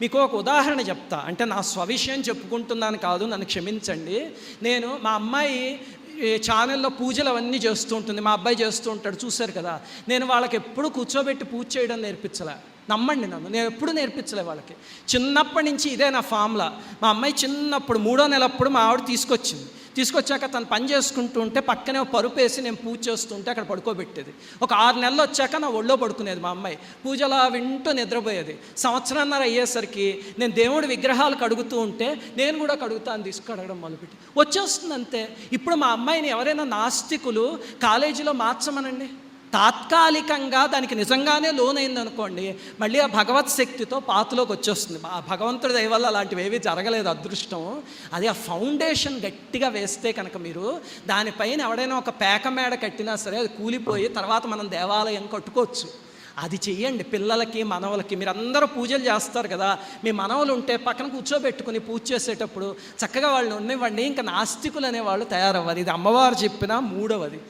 మీకు ఒక ఉదాహరణ చెప్తా. అంటే నా స్వవిషయం చెప్పుకుంటున్నాను కాదు నన్ను క్షమించండి. నేను మా అమ్మాయి ఛానల్లో పూజలు అవన్నీ చేస్తూ ఉంటుంది. మా అబ్బాయి చేస్తూ ఉంటాడు చూశారు కదా. నేను వాళ్ళకి ఎప్పుడు కూర్చోబెట్టి పూజ చేయడం నేర్పించలే. నమ్మండి నన్ను. నేను ఎప్పుడు నేర్పించలే వాళ్ళకి. చిన్నప్పటి నుంచి ఇదే నా ఫామ్లా మా అమ్మాయి చిన్నప్పుడు మూడో నెలప్పుడు మా ఆవిడ తీసుకొచ్చింది. తీసుకొచ్చాక తను పని చేసుకుంటూ ఉంటే పక్కనే పరుపేసి నేను పూజ చేస్తుంటే అక్కడ పడుకోబెట్టేది. ఒక ఆరు నెలలు వచ్చాక నా ఒళ్ళో పడుకునేది మా అమ్మాయి. పూజలా వింటూ నిద్రపోయేది. సంవత్సరాన్నర అయ్యేసరికి నేను దేవుడి విగ్రహాలు కడుగుతూ ఉంటే నేను కూడా కడుగుతాను తీసుకడగడం మొదలుపెట్టి వచ్చేస్తుంది అంతే ఇప్పుడు మా అమ్మాయిని ఎవరైనా నాస్తికులు కాలేజీలో మార్చమనండి? తాత్కాలికంగా దానికి నిజంగానే లోనైంది అనుకోండి మళ్ళీ ఆ భగవత్ శక్తితో పాతలోకి వచ్చేస్తుంది. ఆ భగవంతుడి దయవల్ల అలాంటివి ఏవి జరగలేదు అదృష్టం. అది ఆ ఫౌండేషన్ గట్టిగా వేస్తే కనుక మీరు దానిపైన ఎవడైనా ఒక పేక మేడ కట్టినా సరే అది కూలిపోయి తర్వాత మనం దేవాలయం కట్టుకోవచ్చు. అది చెయ్యండి. పిల్లలకి మనవలకి మీరు అందరూ పూజలు చేస్తారు కదా. మీ మనవలు ఉంటే పక్కన కూర్చోబెట్టుకుని పూజ చేసేటప్పుడు చక్కగా వాళ్ళు ఉండేవ్వండి ఇంకా నాస్తికులు అనేవాళ్ళు తయారవ్వాలి. ఇది అమ్మవారు చెప్పిన మూడవది.